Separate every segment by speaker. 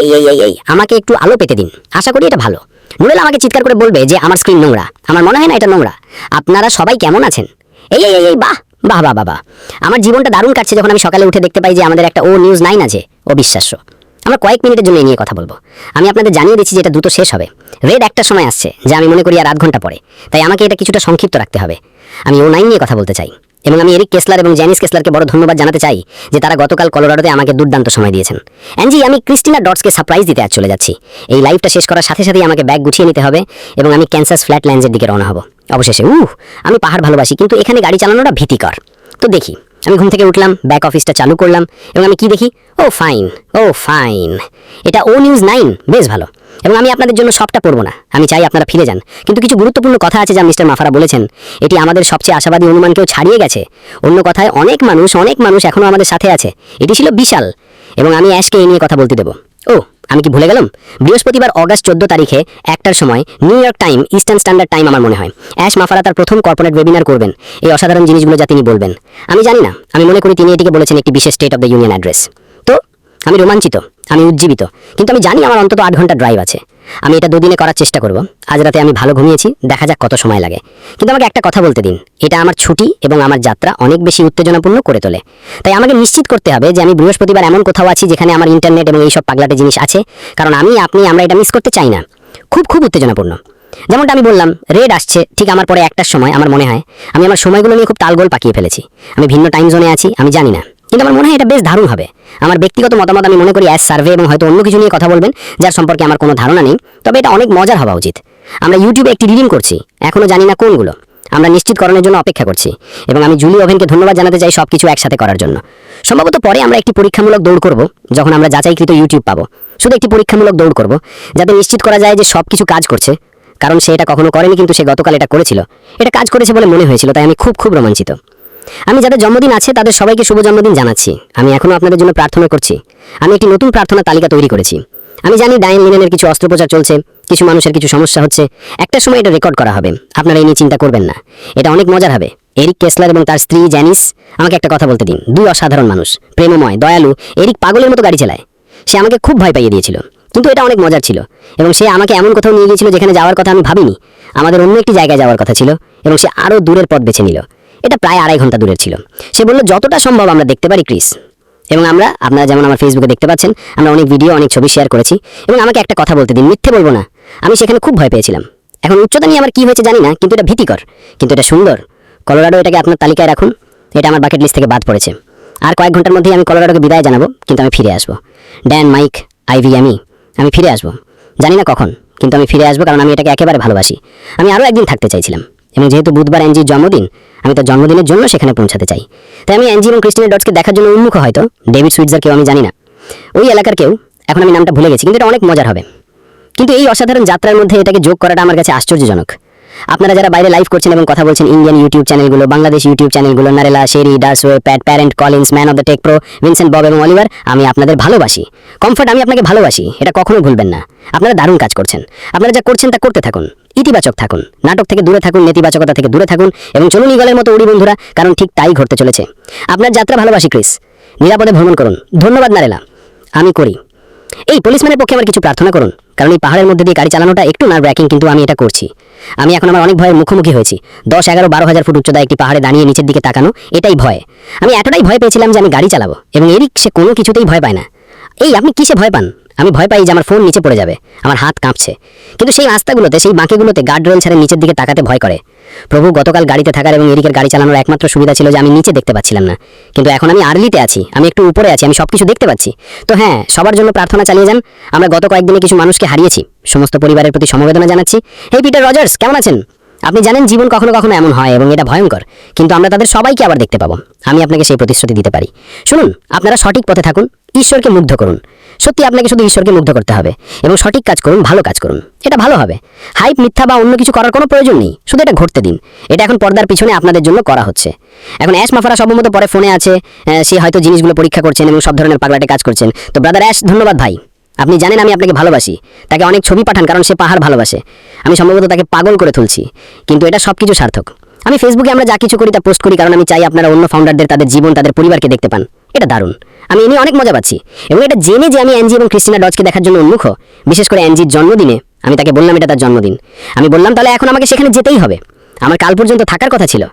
Speaker 1: এই এই এই এই, আমাকে একটু আলো পেতে দিন। আশা করি এটা ভালো। নুরেল আমাকে চিৎকার করে বলবে যে আমার স্ক্রিন নোংরা। আমার মনে হয় না এটা নোংরা। আপনারা সবাই কেমন আছেন? এই এই এই বাহ বাহ বাহ বাহ আমার জীবনটা দারুণ কাটছে যখন আমি সকালে উঠে দেখতে পাই যে আমাদের একটা ও নিউজ নাইন আছে, অবিশ্বাস্য। আমরা কয়েক মিনিটের জন্য নিয়ে কথা বলব। আমি আপনাদের জানিয়ে দিচ্ছি যে এটা দ্রুত শেষ হবে। রেড একটা সময় আসছে, যে আমি মনে করি আর আধ ঘণ্টা পরে। তাই আমাকে এটা কিছুটা সংক্ষিপ্ত রাখতে হবে। আমি ও নাইন নিয়ে কথা বলতে চাই। এবং আমি এরিক কেসলার এবং জ্যানিস কেসলারকে বড় ধন্যবাদ জানাতে চাই যে তারা গতকাল কলোরাডোতে আমাকে দুর্দান্ত সময় দিয়েছেন। অ্যাঞ্জি আমি ক্রিস্টিনা ডটসকে সারপ্রাইজ দিতে আজ চলে যাচ্ছি। এই লাইভটা শেষ করার সাথে সাথেই আমাকে ব্যাগ গুছিয়ে নিতে হবে এবং আমি ক্যান্সাস ফ্ল্যাট ল্যান্ডসের দিকে রওনা হব। অবশেষে, উহ, আমি পাহাড় ভালোবাসি, কিন্তু এখানে গাড়ি চালানোটা ভীতিকর। তো দেখি, আমি ঘুম থেকে উঠলাম, ব্যাক অফিসটা চালু করলাম এবং আমি কি দেখি? Oh, fine oh, fine. এটা ও নিউজ নাইন, বেশ ভালো। এবং আমি আপনাদের জন্য সবটা পড়ব না। আমি চাই আপনারা ফিরে যান। কিন্তু কিছু গুরুত্বপূর্ণ কথা আছে যা মিস্টার মাফারা বলেছেন। এটি আমাদের সবচেয়ে আশাবাদী অনুমানকেও ছাড়িয়ে গেছে। অন্য কথায়, অনেক মানুষ অনেক মানুষ এখনও আমাদের সাথে আছে। এটি ছিল বিশাল। এবং আমি অ্যাশকে এই নিয়ে কথা বলতে দেবো। ও, আমি কি ভুলে গেলাম? বৃহস্পতিবার অগাস্ট চোদ্দ তারিখে একটার সময় New York time, eastern standard time আমার মনে হয়। অ্যাশ মাফারা তার প্রথম কর্পোরেট ওয়েবিনার করবেন। এই অসাধারণ জিনিসগুলো যা তিনি বলবেন। আমি জানি না। আমি মনে করি তিনি এটিকে বলেছেন একটি বিশেষ state of the union address. আমি রোমাঞ্চিত, আমি উজ্জীবিত। কিন্তু আমি জানি আমার অন্তত আট ঘণ্টা ড্রাইভ আছে। আমি এটা দুদিনে করার চেষ্টা করব। আজ রাতে আমি ভালো ঘুমিয়েছি, দেখা যাক কত সময় লাগে। কিন্তু আমাকে একটা কথা বলতে দিন। এটা আমার ছুটি এবং আমার যাত্রা অনেক বেশি উত্তেজনাপূর্ণ করে তোলে। তাই আমাকে নিশ্চিত করতে হবে যে আমি বৃহস্পতিবার এমন কোথাও আছি যেখানে আমার ইন্টারনেট এবং এইসব পাগলাটে জিনিস আছে। কারণ আমি, আপনি, আমরা এটা মিস করতে চাই না। খুব খুব উত্তেজনাপূর্ণ। যেমনটা আমি বললাম রেড আসছে ঠিক আমার পরে একটার সময়, আমার মনে হয়। আমি আমার সময়গুলো নিয়ে খুব তালগোল পাকিয়ে ফেলেছি। আমি ভিন্ন টাইম জোনে আছি, আমি জানি না। কিন্তু আমার মনে হয় এটা বেশ দারুণ হবে। আমার ব্যক্তিগত মতামত আমি মনে করি অ্যাজ সার্ভে এবং হয়তো অন্য কিছু নিয়ে কথা বলবেন, যার সম্পর্কে আমার কোনো ধারণা নেই। তবে এটা অনেক মজার হওয়া উচিত। আমরা ইউটিউবে একটি রিডিং করছি এখনও জানি না কোনগুলো। আমরা নিশ্চিতকরণের জন্য অপেক্ষা করছি এবং আমি জুলি ওভেনকে ধন্যবাদ জানাতে চাই সব কিছু একসাথে করার জন্য। সম্ভবত পরে আমরা একটি পরীক্ষামূলক দৌড় করব, যখন আমরা যাচাইকৃত ইউটিউব পাবো। শুধু একটি পরীক্ষামূলক দৌড় করব, যাতে নিশ্চিত করা যায় যে সব কিছু কাজ করছে, কারণ সে এটা কখনো করেনি কিন্তু সে গতকাল এটা করেছিল। এটা কাজ করেছে বলে মনে হয়েছিল, তাই আমি খুব খুব রোমাঞ্চিত। আমি যাদের জন্মদিন আছে, তাদের সবাইকে শুভ জন্মদিন জানাচ্ছি। আমি এখনও আপনাদের জন্য প্রার্থনা করছি। আমি একটি নতুন প্রার্থনা তালিকা তৈরি করেছি। আমি জানি ডাইন লিনেনের কিছু অস্ত্রোপচার চলছে, কিছু মানুষের কিছু সমস্যা হচ্ছে। একটা সময় এটা রেকর্ড করা হবে। আপনারা এই নিয়ে চিন্তা করবেন না। এটা অনেক মজার হবে। এরিক কেসলার এবং তার স্ত্রী জ্যানিস, আমাকে একটা কথা বলতে দিন। দুই অসাধারণ মানুষ, প্রেমময়, দয়ালু, এরিক পাগলের মতো গাড়ি চালায়। সে আমাকে খুব ভয় পাইয়ে দিয়েছিল। কিন্তু এটা অনেক মজার ছিল। এবং সে আমাকে এমন কোথাও নিয়ে গিয়েছিল যেখানে যাওয়ার কথা আমি ভাবিনি। আমাদের অন্য একটি জায়গায় যাওয়ার কথা ছিল এবং সে আরও দূরের পথ বেছে নিল। এটা প্রায় আড়াই ঘণ্টা দূরের ছিল। সে বলল, যতটা সম্ভব আমরা দেখতে পারি, ক্রিস। এবং আমরা, আপনারা যেমন আমার ফেসবুকে দেখতে পাচ্ছেন, আমরা অনেক ভিডিও অনেক ছবি শেয়ার করেছি এবং আমাকে একটা কথা বলতে দিন, মিথ্যে বলব না। আমি সেখানে খুব ভয় পেয়েছিলাম। এখন উচ্চতা নিয়ে আমার কি হয়েছে জানি না, কিন্তু এটা ভীতিকর, কিন্তু এটা সুন্দর। কলোরাডো এটাকে আপনার তালিকায় রাখুন, এটা আমার বাকেট লিস্ট থেকে বাদ পড়েছে। আর কয়েক ঘণ্টার মধ্যেই আমি কলোরাডোকে বিদায় জানাব, কিন্তু আমি ফিরে আসব। ড্যান মাইক আইভি আমি আমি ফিরে আসব। জানি না কখন, কিন্তু আমি ফিরে আসব কারণ আমি এটাকে একেবারে ভালোবাসি। আমি আরও একদিন থাকতে চাইছিলাম। এবং যেহেতু বুধবার এনজির জন্মদিন আমি তার জন্মদিনের জন্য সেখানে পৌঁছাতে চাই। তাই আমি অ্যাঞ্জি এবং ক্রিস্টিনের ডটসকে দেখার জন্য উন্মুখ হয়তো ডেভিড সুইটজার কেউ আমি জানি না। ওই এলাকার কেউ, এখন আমি নামটা ভুলে গেছি, কিন্তু এটা অনেক মজার হবে। কিন্তু এই অসাধারণ যাত্রার মধ্যে এটাকে যোগ করাটা আমার কাছে আশ্চর্যজনক। আপনারা যারা বাইরে লাইভ করছেন এবং কথা বলছেন ইন্ডিয়ান ইউটিউব চ্যানেলগুলো বাংলাদেশ ইউটিউব চ্যানেলগুলো নারেলা Sherry ডার্সওয়ে Pat Parent Collins man of the tech pro Vincent Bob এবং অলিভার আমি আপনাদের ভালোবাসি। কমফর্ট আমি আপনাকে ভালোবাসি, এটা কখনো ভুলবেন না। আপনারা দারুণ কাজ করছেন। আপনারা যা করছেন তা করতে থাকুন, ইতিবাচক থাকুন, নাটক থেকে দূরে থাকুন, নেতিবাচকতা থেকে দূরে থাকুন এবং চলুন ইগলের মতো উড়ি বন্ধুরা, কারণ ঠিক তাই ঘটতে চলেছে। আপনার যাত্রা ভালোবাসি ক্রিস নিরাপদে ভ্রমণ করুন। ধন্যবাদ নারেলা আমি করি। এই পুলিশম্যানের পক্ষে আমার কিছু প্রার্থনা করুন, কারণ এই পাহাড়ের মধ্যে দিয়ে গাড়ি চালানোটা একটু নার্ভ কিন্তু আমি এটা করছি। আমি এখন আমার অনেক ভয়ের মুখোমুখি হয়েছি। দশ, এগারো, বারো হাজার ফুট উচ্চতা একটি পাহাড়ে দাঁড়িয়ে নিচের দিকে তাকানো, এটাই ভয়। আমি এতটাই ভয় পেয়েছিলাম যে আমি গাড়ি চালাবো, এবং এরিক সে কোনো কিছুতেই ভয় পায় না। এই, আপনি কিসে ভয় পান? আমি ভয় পাই যে আমার ফোন নিচে পড়ে যাবে, আমার হাত কাঁপছে। কিন্তু সেই রাস্তাগুলোতে সেই বাঁকিগুলোতে গার্ড রেল ছেড়ে নিচের দিকে তাকাতে ভয় করে। প্রভু গতকাল গাড়িতে থাকার এবং এরিকের গাড়ি চালানোর একমাত্র সুবিধা ছিল যে আমি নিচে দেখতে পাচ্ছিলাম না। কিন্তু এখন আমি আর্লিতে আছি, আমি একটু উপরে আছি, আমি সবকিছু দেখতে পাচ্ছি। তো হ্যাঁ সবার জন্য প্রার্থনা চালিয়ে যান। আমরা গত কয়েকদিনে কিছু মানুষকে হারিয়েছি, সমস্ত পরিবারের প্রতি সমবেদনা জানাচ্ছি। হে পিটার রজার্স কেমন আছেন? আপনি জানেন জীবন কখনো কখনো এমন হয় এবং এটা ভয়ঙ্কর, কিন্তু আমরা তাদের সবাইকে আবার দেখতে পাবো। আমি আপনাকে সেই প্রতিশ্রুতি দিতে পারি। শুনুন, আপনারা সঠিক পথে থাকুন, ঈশ্বরকে মুগ্ধ করুন। সত্যি আপনাকে শুধু ঈশ্বরকে মুগ্ধ করতে হবে এবং সঠিক কাজ করুন, ভালো কাজ করুন। এটা ভালো হবে। হাইপ মিথ্যা বা অন্য কিছু করার কোনো প্রয়োজন নেই। শুধু এটা ঘটতে দিন। এটা এখন পর্দার পিছনে আপনাদের জন্য করা হচ্ছে। এখন অ্যাশ মাফারা সম্ভবত পরে ফোনে আছে। সে হয়তো জিনিসগুলো পরীক্ষা করছেন এবং সব ধরনের পাগলাটে কাজ করছেন। তো ব্রাদার অ্যাশ ধন্যবাদ ভাই। আপনি জানেন আমি আপনাকে ভালোবাসি। তাকে অনেক ছবি পাঠান কারণ সে পাহাড় ভালোবাসে। আমি সম্ভবত তাকে পাগল করে তুলছি। কিন্তু এটা সব কিছু সার্থক। আমি ফেসবুকে আমরা যা কিছু করি তা পোস্ট করি কারণ আমি চাই আপনারা অন্য ফাউন্ডারদের তাদের জীবন, তাদের পরিবারকে দেখতে পান। এটা দারুণ। আমি এ নিয়ে অনেক মজা পাচ্ছি। এবং এটা জেনে যে আমি অ্যাঞ্জি এবং ক্রিস্টিনা ডজকে দেখার জন্য উন্মুখ বিশেষ করে অ্যাঞ্জির জন্মদিনে, আমি তাকে বললাম এটা তার জন্মদিন। আমি বললাম, তাহলে এখন আমাকে সেখানে যেতেই হবে। আমার কাল পর্যন্ত থাকার কথা ছিল।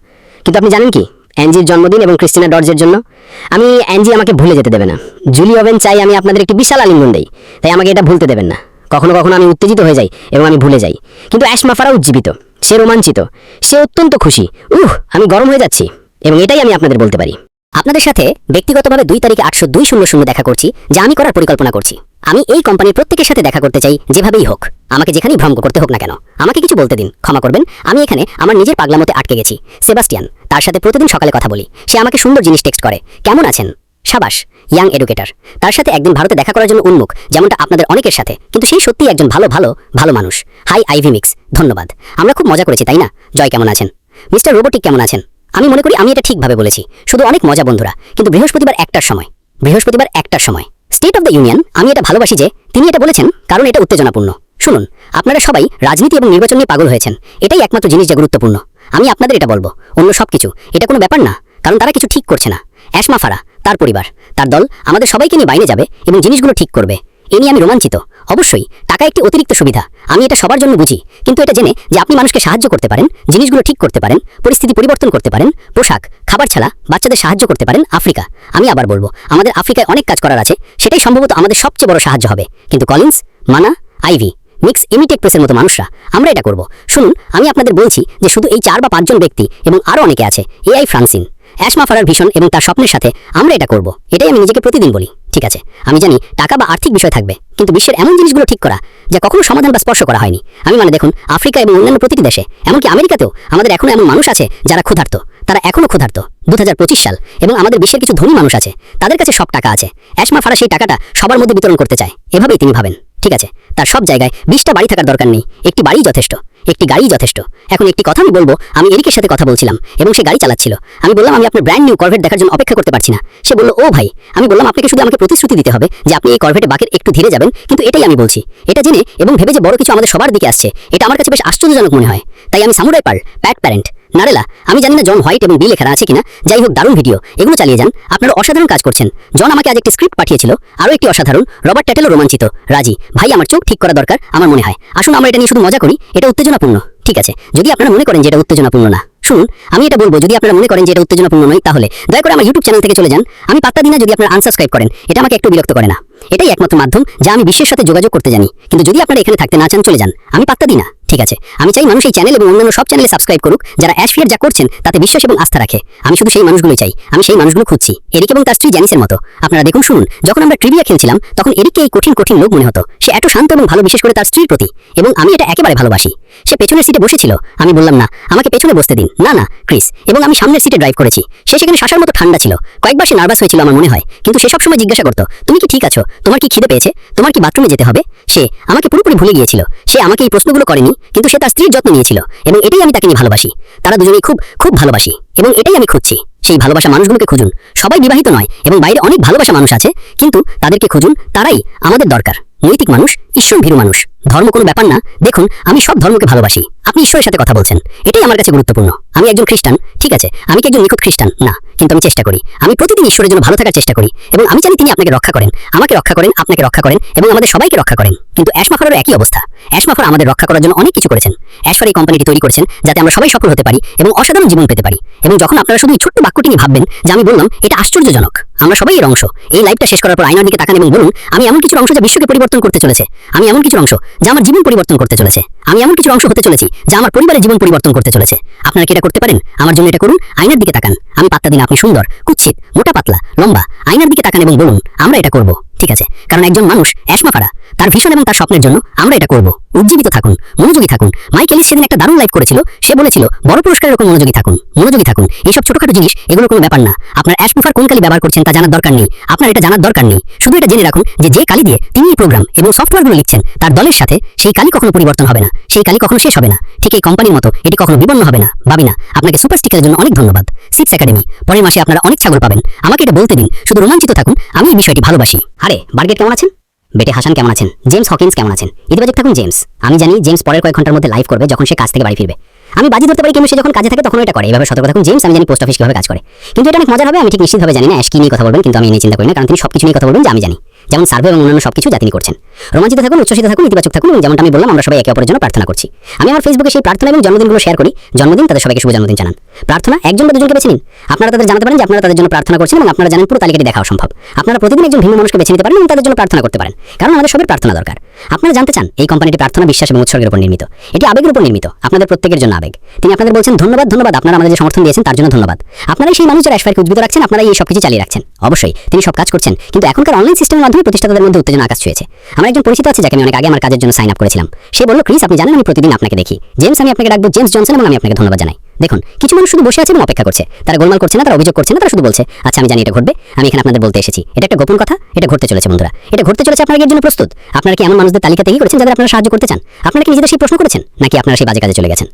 Speaker 1: কিন্তু আপনি জানেন কি? অ্যাঞ্জির জন্মদিন এবং ক্রিস্টিনা ডর্জের জন্য, আমি অ্যাঞ্জি আমাকে ভুলে যেতে দেবে না। জুলি ওভেন চাই আমি আপনাদের একটি বিশাল আলিঙ্গন দেই। তাই আমাকে এটা ভুলতে দেবেন না। কখনো কখনো আমি উত্তেজিত হয়ে যাই এবং আমি ভুলে যাই। কিন্তু অ্যাশমাফারা উজ্জীবিত। সে রোমাঞ্চিত। সে অত্যন্ত খুশি। উহ, আমি গরম হয়ে যাচ্ছি। এবং এটাই আমি আপনাদের বলতে পারি। আপনাদের সাথে ব্যক্তিগতভাবে দুই তারিখে আটশো দুই শূন্য শূন্য দেখা করছি, যা আমি করার পরিকল্পনা করছি। আমি এই কোম্পানির প্রত্যেকের সাথে দেখা করতে চাই, যেভাবেই হোক। আমাকে যেখানেই ভ্রম করতে হোক না কেন। আমাকে কিছু বলতে দিন, ক্ষমা করবেন। আমি এখানে আমার নিজের পাগলামতে আটকে গেছি। সেবাস্টিয়ান, তার সাথে প্রতিদিন সকালে কথা বলি। সে আমাকে সুন্দর জিনিস টেক্সট করে। কেমন আছেন? সাবাস, ইয়াং এডুকেটর। তার সাথে একদিন ভারতে দেখা করার জন্য উন্মুখ, যেমনটা আপনাদের অনেকের সাথে। কিন্তু সেই সত্যিই একজন ভালো ভালো ভালো মানুষ। হাই আইভি মিক্স, ধন্যবাদ। আমরা খুব মজা করেছি, তাই না? জয়, কেমন আছেন? মিস্টার রোবোটিক, কেমন আছেন? আমি মনে করি আমি এটা ঠিকভাবে বলেছি। শুধু অনেক মজা বন্ধুরা, কিন্তু বৃহস্পতিবার একটার সময়। বৃহস্পতিবার একটার সময়। স্টেট অফ দ্য ইউনিয়ন আমি এটা ভালোবাসি যে, তিনি এটা বলেছেন, কারণ এটা উত্তেজনাপূর্ণ। শুনুন, আপনারা সবাই রাজনীতি এবং নির্বাচন নিয়ে পাগল হয়েছেন। এটাই একমাত্র জিনিস যা গুরুত্বপূর্ণ। আমি আপনাদের এটা বলব, অন্য সবকিছু। এটা কোনো ব্যাপার না, কারণ তারা কিছু ঠিক করছে না। অ্যাশমাফারা তার পরিবার, তার দল আমাদের সবাইকে নিয়ে বাইরে যাবে এবং জিনিসগুলো ঠিক করবে। এ নিয়ে আমি রোমাঞ্চিত। অবশ্যই, টাকা একটি অতিরিক্ত সুবিধা। আমি এটা সবার জন্য বুঝি। কিন্তু এটা জেনে যে আপনি মানুষকে সাহায্য করতে পারেন, জিনিসগুলো ঠিক করতে পারেন, পরিস্থিতি পরিবর্তন করতে পারেন, পোশাক, খাবার ছাড়া বাচ্চাদের সাহায্য করতে পারেন আফ্রিকা। আমি আবার বলব, আমাদের আফ্রিকায় অনেক কাজ করার আছে, সেটাই সম্ভবত আমাদের সবচেয়ে বড় সাহায্য হবে। কিন্তু কলিন্স, মানা, আইভি, মিক্স ইমিটেক প্রেসের মতো মানুষরা, আমরা এটা করব। শুনুন, আমি আপনাদের বলছি যে শুধু এই চার বা পাঁচজন ব্যক্তি এবং আরও অনেকে আছে এআই ফ্রান্সিন। অ্যাশমা ফারার ভীষণ এবং তার স্বপ্নের সাথে আমরা এটা করব। এটাই আমি নিজেকে প্রতিদিন বলি, ঠিক আছে? আমি জানি টাকা বা আর্থিক বিষয় থাকবে, কিন্তু বিশ্বের এমন জিনিসগুলো ঠিক করা যা কখনো সমাধান বা স্পর্শ করা হয়নি। আমি মানে দেখুন, আফ্রিকা এবং অন্যান্য প্রতিটি দেশে, এমনকি আমেরিকাতেও আমাদের এখনও এমন মানুষ আছে যারা ক্ষুধার্ত। তারা এখনও ক্ষুধার্ত। দু হাজার পঁচিশ সাল এবং আমাদের বিশ্বের কিছু ধনী মানুষ আছে, তাদের কাছে সব টাকা আছে। অ্যাশমা ফারা সেই টাকাটা সবার মধ্যে বিতরণ করতে চায়। এভাবেই তিনি ভাবেন, ঠিক আছে? তার সব জায়গায় বিশটা বাড়ি থাকার দরকার নেই। একটি বাড়িই যথেষ্ট, একটি গাড়ি যথেষ্ট। এখন একটি কথা আমি বলব, আমি এরিকের সাথে কথা বলছিলাম এবং সে গাড়ি চালাচ্ছিল। আমি বললাম, আমি আপনার ব্র্যান্ড নিউ কর্ভেট দেখার জন্য অপেক্ষা করতে পারছি না। সে বলল, ও ভাই, আমি বললাম, আপনাকে শুধু আমাকে প্রতিশ্রুতি দিতে হবে যে আপনি এই কর্ভেটে বাকের একটু ধীরে যাবেন, কিন্তু এটাই আমি বলছি। এটা জেনে এবং ভেবে যে বড় কিছু আমাদের সবার দিকে আসছে, এটা আমার কাছে বেশ আশ্চর্যজনক মনে হয়। তাই আমি সামুরাই পার প্যাট প্যারেন্ট নারেলা, আমি জানি না জন হোয়াইট এবং বিল লেখা আছে কিনা, যাই হোক, দারুণ ভিডিও। এগুলো চালিয়ে যান। আপনারা অসাধারণ কাজ করছেন। জন আমাকে আজ একটি স্ক্রিপ্ট পাঠিয়েছিল। আরও একটি অসাধারণ, রবার্ট ট্যাটেলও রোমাঞ্চিত। রাজি। ভাই, আমার চোখ ঠিক করা দরকার, আমার মনে হয়। আসুন, আমরা এটা নিয়ে শুধু মজা করি, এটা উত্তেজনাপূর্ণ। ঠিক আছে, যদি আপনারা মনে করেন যে এটা উত্তেজনাপূর্ণ না। শুনুন, আমি এটা বলব, যদি আপনারা মনে করেন যে এটা উত্তেজনাপূর্ণ নয়, তাহলে দয়া করে আমার ইউটিউব চ্যানেল থেকে চলে যান। আমি পাত্তা দিনা যদি আপনারা আনসাবস্ক্রাইব করেন। এটা আমাকে একটু বিরক্ত করে না। এটাই একমাত্র মাধ্যম যা আমি বিশ্বের সাথে যোগাযোগ করতে জানি। কিন্তু যদি আপনারা এখানে থাকতে না চান, চলে যান। আমি পাত্তা দিই না। ঠিক আছে? আমি চাই মানুষ এই চ্যানেল এবং অন্যান্য সব চ্যানেলে সাবস্ক্রাইব করুক, যারা অ্যাশফিয়ার যা করছেন, তাতে বিশ্বাস এবং আস্থা রাখে। আমি শুধু সেই মানুষগুলোই চাই। আমি সেই মানুষগুলো খুঁজছি। এরিক এবং তার স্ত্রী জ্যানিসের মতো। আপনারা দেখুন, শুনুন। যখন আমরা ট্রিভিয়া খেলছিলাম, তখন এরিককে এই কঠিন কঠিন লোক মনে হতো। সে এত শান্ত এবং ভালো, বিশেষ করে তার স্ত্রীর প্রতি। এবং আমি এটা একেবারে ভালোবাসি। সে পেছনের সিটে বসেছিল। আমি বললাম, না, আমাকে পেছনে বসতে দিন। না না, ক্রিস। এবং আমি সামনের সিটে ড্রাইভ করেছি। সে সেখানে শাসার মতো ঠান্ডা ছিল। কয়েকবার সে নার্ভাস হয়েছিল আমার মনে হয়। কিন্তু সে সবসময় জিজ্ঞাসা করতো, তুমি কি ঠিক আছো? তোমার কি খিদে পেয়েছে? তোমার কি বাথরুমে যেতে হবে? সে আমাকে পুরোপুরি ভুলে গিয়েছিল। সে আমাকে এই প্রশ্নগুলো করেনি, কিন্তু সে তার স্ত্রীর যত্ন নিয়েছিল, এবং এটাই আমি তাকে নিয়ে ভালোবাসি। তারা দুজনেই খুব খুব ভালোবাসি, এবং এটাই আমি খুঁজছি। সেই ভালোবাসা মানুষগুলোকে খুঁজুন। সবাই বিবাহিত নয়, এবং বাইরে অনেক ভালোবাসা মানুষ আছে, কিন্তু তাদেরকে খুঁজুন, তারাই আমাদের দরকার। নৈতিক মানুষ, ঈশ্বর ভীরু মানুষ। ধর্ম কোনো ব্যাপার না। দেখুন, আমি সব ধর্মকে ভালোবাসি। আপনি ঈশ্বরের সাথে কথা বলছেন। এটাই আমার কাছে গুরুত্বপূর্ণ। আমি একজন খ্রিস্টান, ঠিক আছে? আমি কি একজন নিখুঁত খ্রিস্টান? না। কিন্তু আমি চেষ্টা করি। আমি প্রতিদিন ঈশ্বরের জন্য ভালো থাকার চেষ্টা করি এবং আমি জানি তিনি আপনাকে রক্ষা করেন, আমাকে রক্ষা করেন, আপনাকে রক্ষা করেন এবং আমাদের সবাইকে রক্ষা করেন। কিন্তু অ্যাশমাফারেরও একই অবস্থা। অ্যাশমাফার আমাদের রক্ষা করার জন্য অনেক কিছু করেছেন। অ্যাশফার এই কোম্পানিটি তৈরি করেছেন যাতে আমরা সবাই সফল হতে পারি এবং অসাধারণ জীবন পেতে পারি। এবং যখন আপনারা শুধু এই ছোট্ট বাক্যটি নিয়ে ভাববেন, যে আমি বললাম, এটা আশ্চর্যজনক। আমরা সবাই এর অংশ। এই লাইফটা শেষ করার পর আয়নার দিকে তাকান এবং বলুন, আমি এমন কিছু অংশ যা বিশ্বকে পরিবর্তন করতে চলেছে। আমি এমন কিছু অংশ যা আমার জীবন পরিবর্তন করতে চলেছে। আমি এমন কিছু অংশ হতে চলেছি যা আমার পরিবারের জীবন পরিবর্তন করতে চলেছে। আপনারা কি এটা করতে পারেন? আমার জন্য এটা করুন, আয়নার দিকে তাকান। আমি পাত্তা দিন, আপনি সুন্দর কুচ্ছিত মোটা পাতলা, লম্বা, আয়নার দিকে তাকান এবং বলুন, আমরা এটা করব। ঠিক আছে? কারণ একজন মানুষ অ্যাশমাফারা তার ভীষণ এবং তার স্বপ্নের জন্য আমরা এটা করব। উজ্জীবিত থাকুন, মনোযোগী থাকুন। মাইক এলিস সেদিন একটা দারুণ লাইভ করেছিল। সে বলেছিল, বড় পুরস্কারের এরকম মনোযোগী থাকুন মনোযোগী থাকুন। এইসব ছোটখাটো জিনিস, এগুলো কোনো ব্যাপার না। আপনার অ্যাশমাফার কোন কালি ব্যবহার করছেন তা জানার দরকার নেই। আপনার এটা জানার দরকার নেই। শুধু এটা জেনে রাখুন যে যে কালি দিয়ে তিনি প্রোগ্রাম এবং সফটওয়্যারগুলো লিখছেন, তার দলের সাথে সেই কালি কখনো পরিবর্তন হবে না। সেই কালি কখনো শেষ হবে না। ঠিক এই কোম্পানির মতো এটি কখনো বিপন্ন হবে না। ভাবি না, আপনাকে সুপার স্টিকারের জন্য অনেক ধন্যবাদ। সিক্স একাডেমি পরের মাসে আপনারা অনেক ছাগল পাবেন। আমাকে এটা বলতে দিন। শুধু রোমাঞ্চিত থাকুন, আমি এই বিষয়টি ভালোবাসি। আরে বার্গেট কেমন আছেন? বেটে হাসান কেমন আছেন? জেমস হকিন্স কেমন আছেন? ইতিবাচক থাকুন, জেমস। আমি জানি জেমস পরের কয়েক ঘণ্টার মধ্যে লাইভ করবে যখন সে কাজ থেকে বাড়ি ফিরবে। আমি বাজি ধরতে পারি কিন্তু সে যখন কাজে থাকে তখন এটা করে। এইভাবে সতর্ক থাকুন, জেমস। আমি জানি পোস্ট অফিস কীভাবে কাজ করে। কিন্তু এটা অনেক মজার হবে, আমি ঠিক নিশ্চিতভাবে জানি না। অ্যাশ নিয়ে কথা বলবেন, কিন্তু আমি নিয়ে চিন্তা করি না, কারণ তিনি সব কিছু নিয়ে কথা বলবেন যে আমি জানি। যেমন সার্ভে এবং অন্যান্য সব কিছু যা তিনি করছেন। রোমাঞ্চিত থাকুন, উচ্ছ্বসিত থাকুন, ইতিবাচক থাকুন এবং যেমনটা আমি বললাম, আমরা সবাই একে অপরের জন্য প্রার্থনা করছি। আমি আমার ফেসবুকে সেই প্রার্থনা এবং জন্মদিনগুলো শেয়ার করি। জন্মদিন, তাদের সবাইকে শুভ জন্মদিন জানান। প্রার্থনা, একজন বা দুজনকে বেছে নিন। আপনারা তাদের জানাতে পারেন যে আপনারা তাদের জন্য প্রার্থনা করছেন এবং আপনারা জানেন পুরো তালিকাটি দেখা অসম্ভব আপনারা প্রতিদিন একজন ভিন্ন মানুষকে বেছে নিতে পারেন এবং তাদের জন্য প্রার্থনা করতে পারেন। কারণ আমাদের সবার প্রার্থনা দরকার। আপনারা জানতে চান, এই কোম্পানিটি প্রার্থনা, বিশ্বাস এবং উৎসর্গের উপর নির্মিত। এটি আবেগের উপর নির্মিত। আপনাদের প্রত্যেকের জন্য আবেগ। তিনি আপনাদের বলছেন, ধন্যবাদ ধন্যবাদ। আপনারা আমাদের সমর্থন দিয়েছেন, তার জন্য ধন্যবাদ। আপনারা সেই মানুষ যারা উদ্বুদ্ধ রাখছেন, আপনারা এই সবকিছু চালিয়ে রাখছেন। অবশ্যই, তিনি সব কাজ করছেন। কিন্তু এখনকার অনলাইন সিস্টেমের মাধ্যমে প্রতিষ্ঠাতাদের মধ্যে উত্তেজনা আকাশ ছুঁয়েছে। আমার একজন পরিচিত আছে যাকে আমি অনেক আগে আমার কাজের জন্য সাইন আপ করেছিলাম। সে বলল, ক্রিস, আপনি জানেন আমি প্রতিদিন আপনাকে দেখি। জেমস, আমি আপনাকে ডাকবো। জেমস জনসন এবং আমি আপনাকে ধন্যবাদ জানাই। দেখুন, কিছু মানুষ শুধু বসে আছে এবং অপেক্ষা করছে। তারা গোলমাল করছে না, তারা অভিযোগ করছে না, তারা শুধু বলছে আচ্ছা আমি জানি এটা ঘটবে। আমি এখানে আপনাদের বলতে এসেছি। এটা একটা গোপন কথা, এটা ঘটতে চলেছে, বন্ধুরা। এটা ঘটতে চলেছে আপনারা জন্য প্রস্তুত। আপনারা কি এমন মানুষদের তালিকা থেকে করেছেন যাদের আপনারা সাহায্য করতে চান? আপনারা কি নিজেদের সেই প্রশ্ন করেছেন? নাকি আপনারা সেই বাজে কাজে চলে গেছেন?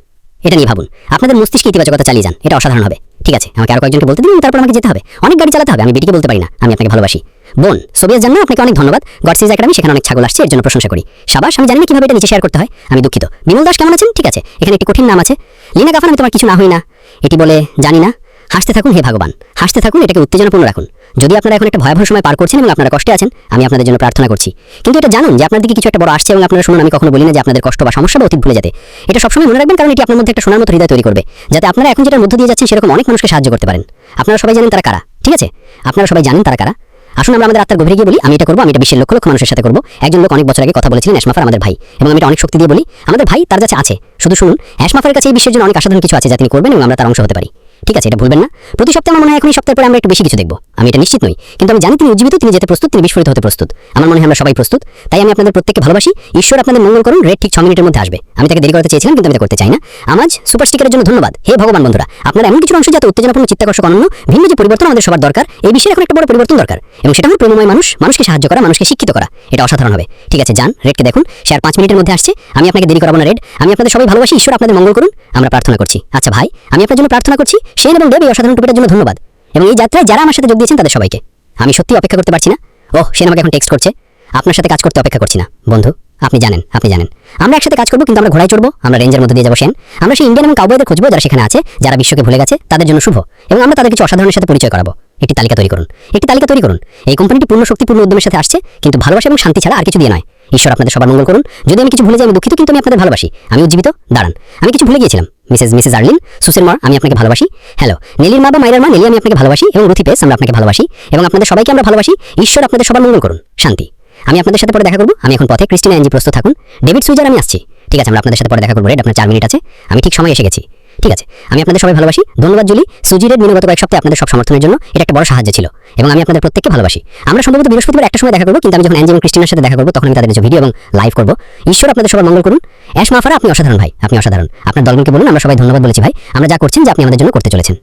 Speaker 1: এটা নিয়ে ভাবুন। আপনাদের মস্তিষ্কে ইতিবাচকতা চালিয়ে যান। এটা অসাধারণ হবে। ঠিক আছে, আমাকে আরও কয়েকজনকে বলতে দিন, তারপর আমাকে যেতে হবে। অনেক গাড়ি চালাতে হবে, আমি বিটিকে বলতে পারি না। আমি আপনাকে ভালোবাসি। বোন সোভিয়াস জান্ন আপনাকে অনেক ধন্যবাদ। গডসিজ একাডেমি, সেখানে অনেক ছাগল আসছে, এর জন্য প্রশংসা করি। সাবাস, আমি জানি না কীভাবে এটা নিচে শেয়ার করতে হয়। আমি দুঃখিত। বিমল দাস কেমন আছেন? ঠিক আছে। এখানে একটি কঠিন নাম আছে। লিনা গাফান, আমি তোমার কিছু না হই না। এটি বলে, জানি না। হাসতে থাকুন, হে ভগবান। হাসতে থাকুন, এটাকে উত্তেজনাপূর্ণ রাখুন। যদি আপনারা এখন একটা ভয়াবহ সময় পার করছেন এবং আপনারা কষ্টে আছেন, আমি আপনাদের জন্য প্রার্থনা করছি। কিন্তু এটা জানুন যে আপনার দিকে কিছু একটা বড় আসছে এবং আপনারা শুনুন, আমি কখনো বলি না যে আপনাদের কষ্ট বা সমস্যা বা অতীত ভুলে যেতে। এটা সবসময় মনে রাখবেন, কারণ এটি আপনার মধ্যে একটা সোনার মতো হৃদয় তৈরি করবে, যাতে আপনারা এখন যেটার মধ্য দিয়ে যাচ্ছেন সেরকম অনেক মানুষকে সাহায্য করতে পারেন। আপনারা সবাই জানেন তারা কারা, ঠিক আছে? আপনারা সবাই জানেন তারা কারা। আসুন আমরা আমাদের আত্মার গভীরে গিয়ে বলি, আমি এটা করব, আমি এটা বিশ্বের লক্ষ লক্ষ মানুষের সাথে করব। একজন লোক অনেক বছর আগে কথা বলেছিলেন অ্যাশমাফার আমাদের ভাই, এবং আমি এটা অনেক শক্তি দিয়ে বলি, আমাদের ভাই তার কাছে আছে। শুধু শুনুন অ্যাশমাফার কাছে এই বিশ্বের জন্য অনেক আসাধারণ কিছু আছে যা তিনি করবেন এবং আমরা তার অংশ হতে পারি। ঠিক আছে, এটা ভুলবেন না। প্রতি সপ্তাহে আমার মনে হয় এখন সপ্তাহের পরে আমরা একটু বেশি কিছু দেখব। আমি এটা নিশ্চিত নই। কিন্তু আমি জানি তিনি উজ্জীবিত, তিনি যেতে প্রস্তুত, তিনি বিস্ফোরিত হতে প্রস্তুত। আমার মনে হয় আমরা সবাই প্রস্তুত। তাই আমি আপনাদের প্রত্যেককে ভালোবাসি। ঈশ্বর আপনাদের মঙ্গল করুন, রেড ঠিক ছ মিনিটের মধ্যে আসবে। আমি তাকে দেরি করতে চেয়েছিলাম, কিন্তু আমি করতে চাই না। আমার সুপার স্টিকারের জন্য ধন্যবাদ। হে ভগবান বন্ধুরা, আপনারা এমন কিছু অংশ যাতে উত্তেজনাপূর্ণ, চিত্তাকর্ষক, অনন্য, ভিন্ন যে পরিবর্তন আমাদের সবার দরকার, এই বিষয়ে এখন একটা বড় পরিবর্তন দরকার। এবং সেটা হলো প্রেমময় মানুষ, মানুষকে সাহায্য করা, মানুষকে শিক্ষিত করা। এটা অসাধারণ হবে। ঠিক আছে, যান, রেডকে দেখুন। সে আর পাঁচ মিনিটের মধ্যে আসছে। আমি আপনাকে দেরি করাবো না, রেড। আমি আপনাদের সবাই ভালোবাসি। ঈশ্বর আপনাদের মঙ্গল করুন। আমরা প্রার্থনা করছি। আচ্ছা ভাই, আমি আপনার জন্য প্রার্থনা করছি। সেন এবং দেব অসাধারণ টুপিটার জন্য ধন্যবাদ। এবং এই যাত্রায় যারা আমার সাথে যোগ দিয়েছেন তাদের সবাইকে। আমি সত্যি অপেক্ষা করতে পারছি না। ওহ, সেন আমাকে এখন টেক্সট করছে। আপনার সাথে কাজ করতে অপেক্ষা করছি না। বন্ধু, আপনি জানেন আপনি জানেন। আমরা একসাথে কাজ করব, কিন্তু আমরা ঘোড়ায় চড়বো, আমরা রেঞ্জের মধ্যে দিয়ে যাব, সেন। আমরা সেই ইন্ডিয়ান এবং কাউবয়দের খুঁজবো যারা সেখানে আছে, যারা বিশ্বকে ভুলে গেছে, তাদের জন্য শুভ। এবং আমরা তাদের কিছু অসাধারণের সাথে পরিচয় করাবো। একটি তালিকা তৈরি করুন। একটি তালিকা তৈরি করুন। এই কোম্পানিটি পূর্ণ শক্তিপূর্ণ উদ্যমের সাথে আসছে, কিন্তু ভালোবাসা এবং শান্তি ছাড়া আর কিছু দিয়ে নয়। ঈশ্বর আপনাদের সবার মঙ্গল করুন। যদি আমি কিছু ভুলে যাই, আমি দুঃখিত, কিন্তু আমি আপনাদের ভালোবাসি। আমি উজ্জীবিত, দাঁড়ান। আমি কিছু ভুলে গিয়েছিলাম। মিসেস মিসেস আর্লিন সুশীল মা, আমি আপনাকে ভালোবাসি। হ্যালো, নীলির মা বা মাইরার মা, নীলি আমি আপনাকে ভালোবাসি এবং রুথি পেস আমরা আপনাকে ভালোবাসি এবং আপনাদের সবাইকে আমরা ভালোবাসি। ঈশ্বর আপনাদের সবার মঙ্গল করুন। শান্তি। আমি আপনাদের সাথে পরে দেখা করব। আমি এখন পথে ক্রিস্টিনা এনজি প্রস্তুত থাকুন। ডেভিড সুইজার, আমি আসছি। ঠিক আছে, আমরা আপনাদের সাথে পরে দেখা করব। রেড, আপনার চার মিনিট আছে। আমি ঠিক সময় এসে গেছি। ঠিক আছে, আমি আপনাদের সবাই ভালোবাসি। ধন্যবাদ, জুলি। সুজিরের গত কয়েক সপ্তাহে আপনাদের সব সমর্থনের জন্য এটা একটা বড় সাহায্য ছিল এবং আমি আপনাদের প্রত্যেককে ভালোবাসি। আমরা সম্ভবত বৃহস্পতিবার একটা সময় দেখা করব, কিন্তু আমি যখন অ্যাঞ্জেল ক্রিস্টিনার সাথে দেখা করব, তখন আমি তাদের ভিডিও এবং লাইভ করব, ঈশ্বর আপনাদের সবার মঙ্গল করুন। অ্যাশ মাফারা, আপনি অসাধারণ ভাই, আপনি অসাধারণ। আপনার দলগুলোকে বলুন, আমরা সবাই ধন্যবাদ বলেছি ভাই। আমরা যা করছেন, যে আপনি আমাদের জন্য করতে চলেছেন।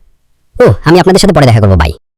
Speaker 1: ও আমি আপনাদের সাথে পরে দেখা করব বাই